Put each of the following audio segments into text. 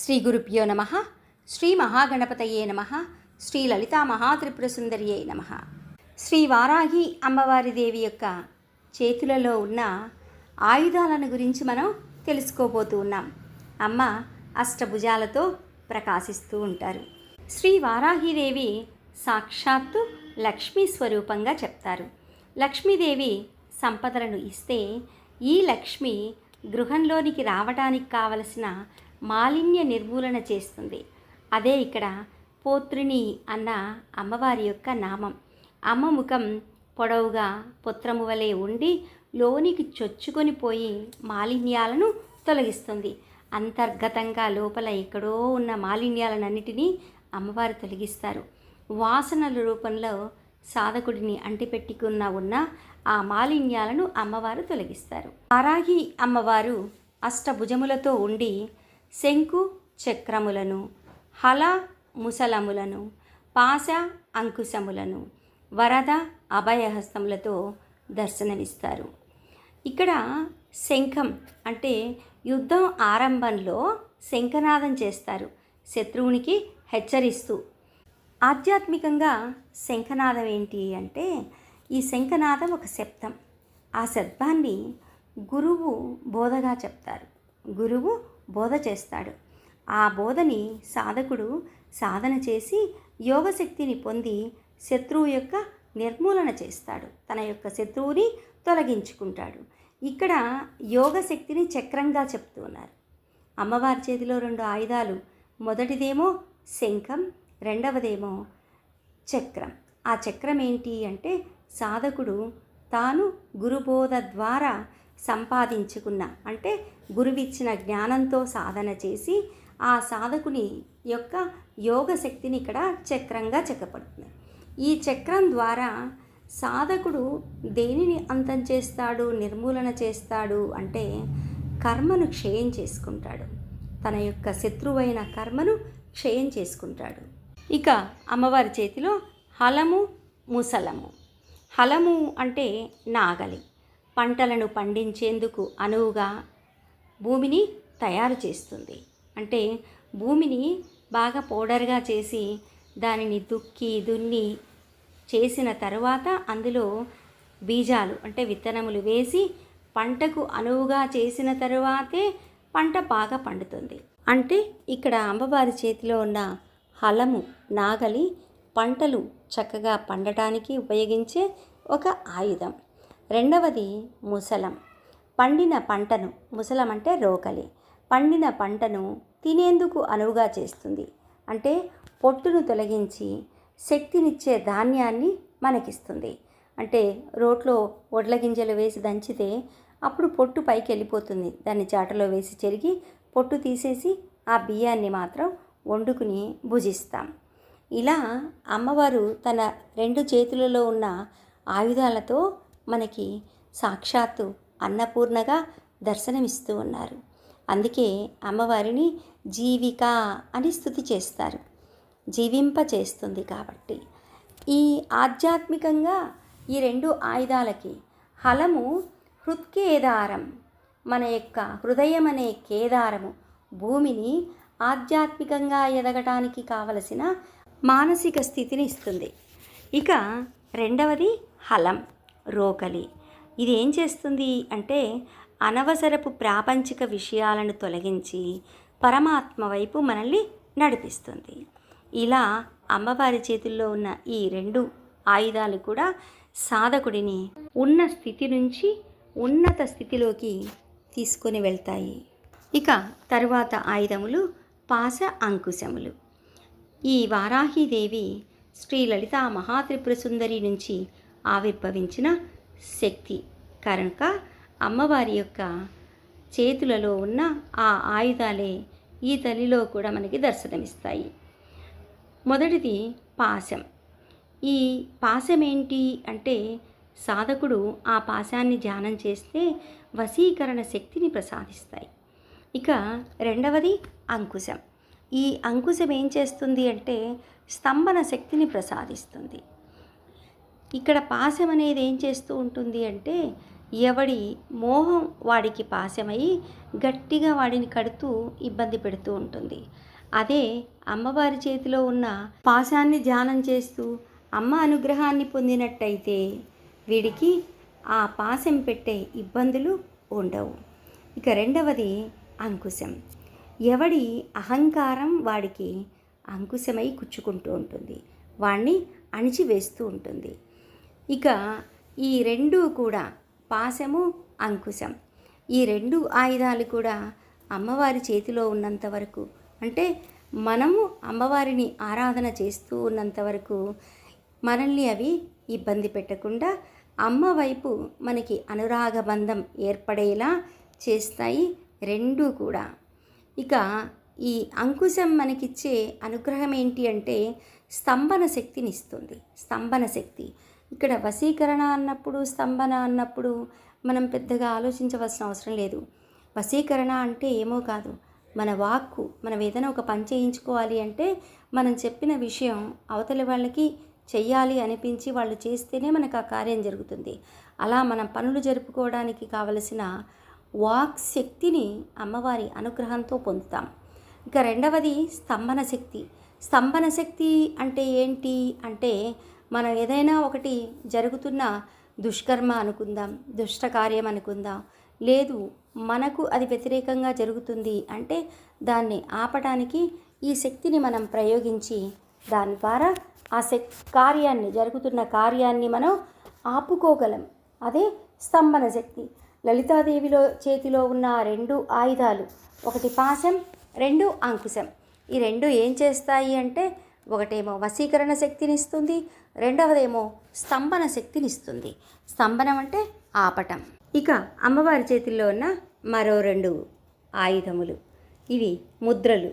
శ్రీ గురుభ్యో నమ. శ్రీ మహాగణపతయే నమ. శ్రీ లలితా మహాత్రిపురసుందరియే నమ. శ్రీ వారాహి అమ్మవారి దేవి యొక్క చేతులలో ఉన్న ఆయుధాలను గురించి మనం తెలుసుకోబోతూ ఉన్నాం. అమ్మ అష్టభుజాలతో ప్రకాశిస్తూ ఉంటారు. శ్రీ వారాహిదేవి సాక్షాత్తు లక్ష్మీ స్వరూపంగా చెప్తారు. లక్ష్మీదేవి సంపదలను ఇస్తే ఈ లక్ష్మి గృహంలోనికి రావడానికి కావలసిన మాలిన్య నిర్మూలన చేస్తుంది. అదే ఇక్కడ పోత్రిని అన్న అమ్మవారి యొక్క నామం. అమ్మ ముఖం పొడవుగా పుత్రము వలె ఉండి లోనికి చొచ్చుకొని పోయి మాలిన్యాలను తొలగిస్తుంది. అంతర్గతంగా లోపల ఎక్కడో ఉన్న మాలిన్యాలన్నిటినీ అమ్మవారు తొలగిస్తారు. వాసనల రూపంలో సాధకుడిని అంటిపెట్టుకున్న ఉన్న ఆ మాలిన్యాలను అమ్మవారు తొలగిస్తారు. వారాహి అమ్మవారు అష్టభుజములతో ఉండి శంకు చక్రములను హల ముసలములను పాశ అంకుశములను వరద అభయహస్తములతో దర్శనమిస్తారు. ఇక్కడ శంఖం అంటే యుద్ధం ఆరంభంలో శంఖనాదం చేస్తారు శత్రువునికి హెచ్చరిస్తూ. ఆధ్యాత్మికంగా శంఖనాదం ఏంటి అంటే ఈ శంఖనాదం ఒక శబ్దం. ఆ శబ్దాన్ని గురువు బోధగా చెప్తారు. గురువు బోధ చేస్తాడు. ఆ బోధని సాధకుడు సాధన చేసి యోగశక్తిని పొంది శత్రువు యొక్క నిర్మూలన చేస్తాడు. తన యొక్క శత్రువుని తొలగించుకుంటాడు. ఇక్కడ యోగశక్తిని చక్రంగా చెప్తూ ఉన్నారు అమ్మవారి చేతిలో రెండు ఆయుధాలు మొదటిదేమో శంఖం రెండవదేమో చక్రం. ఆ చక్రం ఏంటి అంటే సాధకుడు తాను గురుబోధ ద్వారా సంపాదించుకున్న. అంటే గురువిచ్చిన జ్ఞానంతో సాధన చేసి ఆ సాధకుని యొక్క యోగ శక్తిని ఇక్కడ చక్రంగా చెక్కపడుతుంది ఈ చక్రం ద్వారా సాధకుడు దేనిని అంతం చేస్తాడు నిర్మూలన చేస్తాడు అంటే కర్మను క్షయం చేసుకుంటాడు. తన యొక్క శత్రువైన కర్మను క్షయం చేసుకుంటాడు. ఇక అమ్మవారి చేతిలో హలము ముసలము. హలము అంటే నాగలి. పంటలను పండించేందుకు అనువుగా భూమిని తయారు చేస్తుంది. అంటే భూమిని బాగా పౌడర్గా చేసి దానిని దుక్కి దున్ని చేసిన తరువాత అందులో బీజాలు అంటే విత్తనములు వేసి పంటకు అనువుగా చేసిన తరువాతే పంట బాగా పండుతుంది. అంటే ఇక్కడ అమ్మవారి చేతిలో ఉన్న హలము నాగలి పంటలు చక్కగా పండటానికి ఉపయోగించే ఒక ఆయుధం. రెండవది ముసలం. పండిన పంటను ముసలం అంటే రోకలి. పండిన పంటను తినేందుకు అనువుగా చేస్తుంది. అంటే పొట్టును తొలగించి శక్తినిచ్చే ధాన్యాన్ని మనకిస్తుంది. అంటే రోట్లో వడ్ల గింజలు వేసి దంచితే అప్పుడు పొట్టు పైకి వెళ్ళిపోతుంది దాన్ని చాటలో వేసి చెరిగి పొట్టు తీసేసి ఆ బియ్యాన్ని మాత్రం వండుకుని భుజిస్తాం. ఇలా అమ్మవారు తన రెండు చేతులలో ఉన్న ఆయుధాలతో మనకి సాక్షాత్తు అన్నపూర్ణగా దర్శనమిస్తూ ఉన్నారు. అందుకే అమ్మవారిని జీవిక అని స్థుతి చేస్తారు. జీవింప చేస్తుంది కాబట్టి. ఈ ఆధ్యాత్మికంగా ఈ రెండు ఆయుధాలకి హలము హృత్కేదారం మన యొక్క హృదయం అనే కేదారము భూమిని ఆధ్యాత్మికంగా ఎదగటానికి కావలసిన మానసిక స్థితిని ఇస్తుంది. ఇక రెండవది హలం. రోకలి. ఇది ఏం చేస్తుంది అంటే అనవసరపు ప్రాపంచిక విషయాలను తొలగించి పరమాత్మ వైపు మనల్ని నడిపిస్తుంది. ఇలా అమ్మవారి చేతుల్లో ఉన్న ఈ రెండు ఆయుధాలు కూడా సాధకుడిని ఉన్న స్థితి నుంచి ఉన్నత స్థితిలోకి తీసుకొని వెళ్తాయి. ఇక తరువాత ఆయుధములు పాశ అంకుశములు. ఈ వారాహీదేవి శ్రీ లలితా మహాత్రిపుర సుందరి నుంచి ఆవిర్భవించిన శక్తి. కనుక అమ్మవారి యొక్క చేతులలో ఉన్న ఆ ఆయుధాలే ఈ తల్లిలో కూడా మనకి దర్శనమిస్తాయి. మొదటిది పాశం. ఈ పాశం ఏంటి అంటే సాధకుడు ఆ పాశాన్ని ధ్యానం చేస్తే వశీకరణ శక్తిని ప్రసాదిస్తాయి. ఇక రెండవది అంకుశం. ఈ అంకుశం ఏం చేస్తుంది అంటే స్తంభన శక్తిని ప్రసాదిస్తుంది. ఇక్కడ పాశం అనేది ఏం చేస్తూ ఉంటుంది అంటే ఎవడి మోహం వాడికి పాశమై గట్టిగా వాడిని కడుతూ ఇబ్బంది పెడుతూ ఉంటుంది. అదే అమ్మవారి చేతిలో ఉన్న పాశాన్ని ధ్యానం చేస్తూ అమ్మ అనుగ్రహాన్ని పొందినట్టయితే వీడికి ఆ పాశం పెట్టే ఇబ్బందులు ఉండవు. ఇక రెండవది అంకుశం. ఎవడి అహంకారం వాడికి అంకుశమై కుచ్చుకుంటూ ఉంటుంది. వాణ్ణి అణిచివేస్తూ ఉంటుంది. ఇక ఈ రెండు కూడా పాశము అంకుశం. ఈ రెండు ఆయుధాలు కూడా అమ్మవారి చేతిలో ఉన్నంత వరకు అంటే మనము అమ్మవారిని ఆరాధన చేస్తూ ఉన్నంత వరకు మనల్ని అవి ఇబ్బంది పెట్టకుండా అమ్మ వైపు మనకి అనురాగ బంధం ఏర్పడేలా చేస్తాయి రెండూ కూడా. ఇక ఈ అంకుశం మనకిచ్చే అనుగ్రహం ఏంటి అంటే స్తంభన శక్తిని ఇస్తుంది. స్తంభన శక్తి. ఇక్కడ వశీకరణ అన్నప్పుడు స్తంభన అన్నప్పుడు మనం పెద్దగా ఆలోచించవలసిన అవసరం లేదు. వశీకరణ అంటే ఏమో కాదు. మన వాక్కు మనం ఏదైనా ఒక పని చేయించుకోవాలి అంటే మనం చెప్పిన విషయం అవతలి వాళ్ళకి చెయ్యాలి అనిపించి వాళ్ళు చేస్తేనే మనకు ఆ కార్యం జరుగుతుంది. అలా మనం పనులు జరుపుకోవడానికి కావలసిన వాక్ శక్తిని అమ్మవారి అనుగ్రహంతో పొందుతాం. ఇక రెండవది స్తంభన శక్తి. స్తంభన శక్తి అంటే ఏంటి? అంటే మనం ఏదైనా ఒకటి జరుగుతున్న దుష్కర్మ అనుకుందాం దుష్ట కార్యం అనుకుందాం. లేదు మనకు అది వ్యతిరేకంగా జరుగుతుంది అంటే దాన్ని ఆపడానికి ఈ శక్తిని మనం ప్రయోగించి దాని ద్వారా ఆ శక్ కార్యాన్ని జరుగుతున్న కార్యాన్ని మనం ఆపుకోగలం. అదే స్తంభన శక్తి. లలితాదేవిలో చేతిలో ఉన్న రెండు ఆయుధాలు ఒకటి పాశం రెండు అంకుశం. ఈ రెండు ఏం చేస్తాయి అంటే ఒకటేమో వశీకరణ శక్తినిస్తుంది రెండవదేమో స్తంభన శక్తినిస్తుంది. స్తంభనం అంటే ఆపటం. ఇక అమ్మవారి చేతిలో ఉన్న మరో రెండు ఆయుధములు. ఇవి ముద్రలు.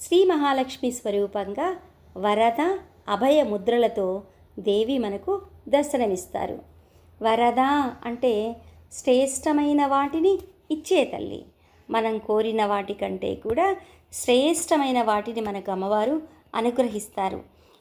శ్రీ మహాలక్ష్మి స్వరూపంగా వరద అభయ ముద్రలతో దేవి మనకు దర్శనమిస్తారు. వరద అంటే శ్రేష్టమైన వాటిని ఇచ్చే తల్లి. మనం కోరిన వాటికంటే కూడా శ్రేష్టమైన వాటిని మనకు అమ్మవారు అనుగ్రహిస్తారు.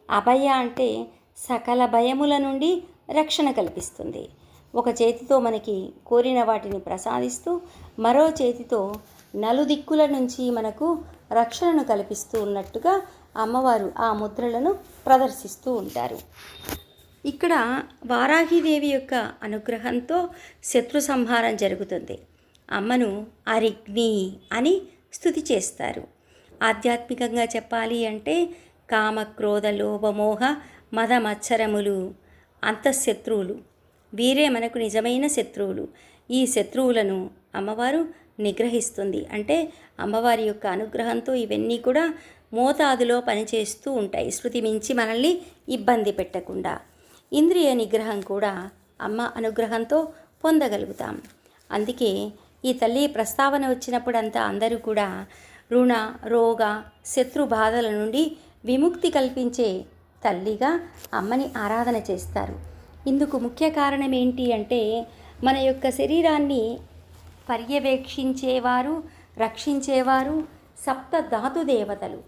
అభయ అంటే సకల భయముల నుండి రక్షణ కల్పిస్తుంది. ఒక చేతితో మనకి కోరిన వాటిని ప్రసాదిస్తూ మరో చేతితో నలుదిక్కుల నుంచి మనకు రక్షణను కల్పిస్తూ ఉన్నట్టుగా అమ్మవారు ఆ ముద్రలను ప్రదర్శిస్తూ ఉంటారు. ఇక్కడ వారాహిదేవి యొక్క అనుగ్రహంతో శత్రు సంహారం జరుగుతుంది. అమ్మను అరిగ్ని అని స్థుతి చేస్తారు. ఆధ్యాత్మికంగా చెప్పాలి అంటే కామ క్రోధ లోభమోహ మద మచ్చరములు అంతఃశత్రువులు. వీరే మనకు నిజమైన శత్రువులు. ఈ శత్రువులను అమ్మవారు నిగ్రహిస్తుంది. అంటే అమ్మవారి యొక్క అనుగ్రహంతో ఇవన్నీ కూడా మోతాదులో పనిచేస్తూ ఉంటాయి. శృతి మించి మనల్ని ఇబ్బంది పెట్టకుండా. ఇంద్రియ నిగ్రహం కూడా అమ్మ అనుగ్రహంతో పొందగలుగుతాం. అందుకే ఈ తల్లి ప్రస్తావన వచ్చినప్పుడంతా అందరూ కూడా రుణ రోగ శత్రు బాధల నుండి విముక్తి కల్పించే తల్లిగా అమ్మని ఆరాధన చేస్తారు. ఇందుకు ముఖ్య కారణం ఏంటి అంటే మన యొక్క శరీరాన్ని పర్యవేక్షించేవారు రక్షించేవారు సప్త ధాతు దేవతలు.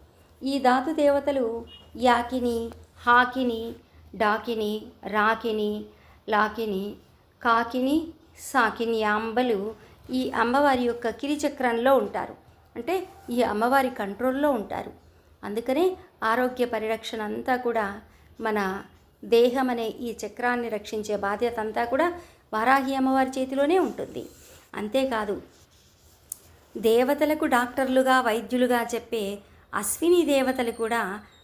ఈ ధాతు దేవతలు యాకిని హాకిని డాకిని రాకిని లాకిని కాకిని సాకిని అంబలు ఈ అమ్మవారి యొక్క కిరిచక్రంలో ఉంటారు. అంటే ఈ అమ్మవారి కంట్రోల్లో ఉంటారు. అందుకనే ఆరోగ్య పరిరక్షణ అంతా కూడా మన దేహం అనే ఈ చక్రాన్ని రక్షించే బాధ్యత అంతా కూడా వారాహి అమ్మవారి చేతిలోనే ఉంటుంది. అంతేకాదు దేవతలకు డాక్టర్లుగా వైద్యులుగా చెప్పే అశ్విని దేవతలు కూడా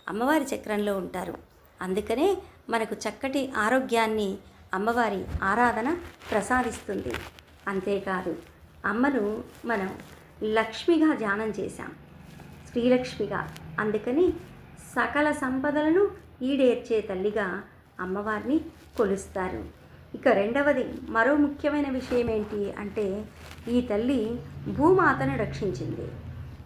అమ్మవారి చక్రంలో ఉంటారు. అందుకనే మనకు చక్కటి ఆరోగ్యాన్ని అమ్మవారి ఆరాధన ప్రసాదిస్తుంది. అంతేకాదు అమ్మను మనం లక్ష్మిగా ధ్యానం చేశాం. శ్రీలక్ష్మిగా. అందుకని సకల సంపదలను ఈడేర్చే తల్లిగా అమ్మవారిని కొలుస్తారు. ఇక రెండవది మరో ముఖ్యమైన విషయం ఏంటి అంటే ఈ తల్లి భూమాతను రక్షించింది.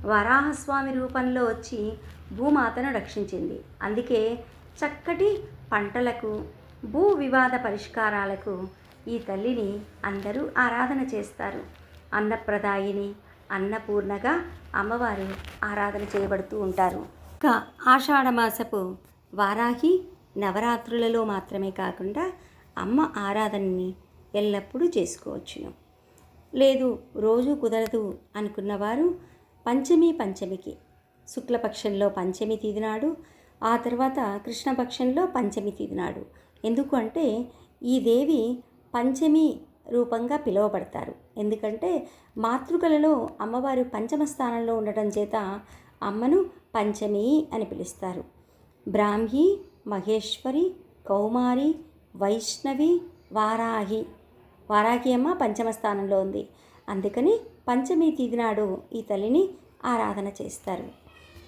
వరాహస్వామి రూపంలో వచ్చి భూమాతను రక్షించింది. అందుకే చక్కటి పంటలకు భూ వివాద పరిష్కారాలకు ఈ తల్లిని అందరూ ఆరాధన చేస్తారు. అన్నప్రదాయిని అన్నపూర్ణగా అమ్మవారు ఆరాధన చేయబడుతూ ఉంటారు. ఇక ఆషాఢమాసపు వారాహి నవరాత్రులలో మాత్రమే కాకుండా అమ్మ ఆరాధనని ఎల్లప్పుడూ చేసుకోవచ్చును. లేదు రోజు కుదరదు అనుకున్నవారు పంచమి పంచమికి శుక్లపక్షంలో పంచమి తీదినాడు నాడు ఆ తర్వాత కృష్ణపక్షంలో పంచమి తిథి నాడు ఎందుకు అంటే ఈ దేవి పంచమి రూపంగా పిలువబడతారు. ఎందుకంటే మాతృకలలో అమ్మవారు పంచమ స్థానంలో ఉండటం చేత అమ్మను పంచమి అని పిలుస్తారు. బ్రాహ్మి మహేశ్వరి కౌమారి వైష్ణవి వారాహి. వారాహి అమ్మ పంచమ స్థానంలో ఉంది. అందుకని పంచమి తిథి నాడు ఈ తల్లిని ఆరాధన చేస్తారు.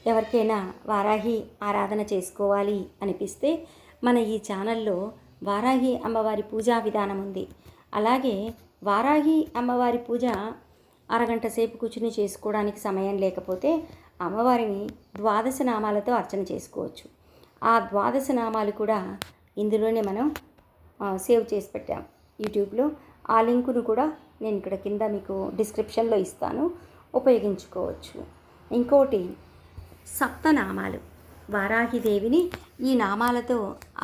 ఎవరికైనా వారాహి ఆరాధన చేసుకోవాలి అనిపిస్తే మన ఈ ఛానల్లో వారాహి అమ్మవారి పూజా విధానం ఉంది. అలాగే వారాహి అమ్మవారి పూజ అరగంట సేపు కూర్చుని చేసుకోవడానికి సమయం లేకపోతే అమ్మవారిని ద్వాదశ నామాలతో అర్చన చేసుకోవచ్చు. ఆ ద్వాదశ నామాలు కూడా ఇందులోనే మనం సేవ్ చేసి పెట్టాం. యూట్యూబ్లో ఆ లింకును కూడా నేను ఇక్కడ కింద మీకు డిస్క్రిప్షన్లో ఇస్తాను. ఉపయోగించుకోవచ్చు. ఇంకోటి సప్తనామాలు. వారాహిదేవిని ఈ నామాలతో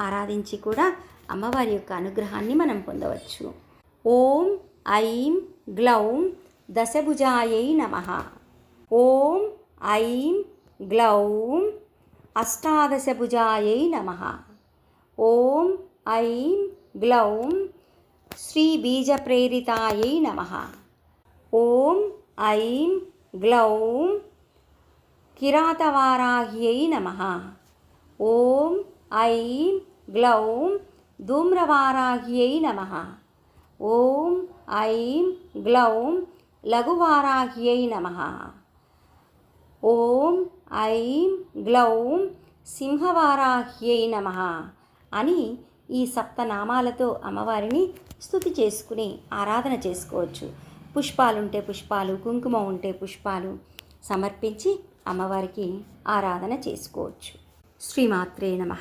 ఆరాధించి కూడా అమ్మవారి యొక్క అనుగ్రహాన్ని మనం పొందవచ్చు. ఓం ఐం గ్లౌం దశభుజాయై నమ. ఓం ఐం గ్లౌం అష్టాదశభుజాయై నమ. ఓం ఐం గ్లౌం శ్రీబీజప్రేరితాయై నమ. ఓం ఐం గ్లౌం కిరాతవారాహ్యై నమ. ఓం ఐం గ్లౌం ధూమ్రవారాహ్యై నమ. ఓం ఐం గ్లౌం లఘువారాహ్యై నమ. ఓం ఐం గ్లౌం సింహవారాహ్యై నమ అని ఈ సప్తనామాలతో అమ్మవారిని స్థుతి చేసుకుని ఆరాధన చేసుకోవచ్చు. పుష్పాలుంటే పుష్పాలు కుంకుమ ఉంటే పుష్పాలు సమర్పించి అమ్మవారికి ఆరాధన చేసుకోవచ్చు. శ్రీమాత్రే నమ.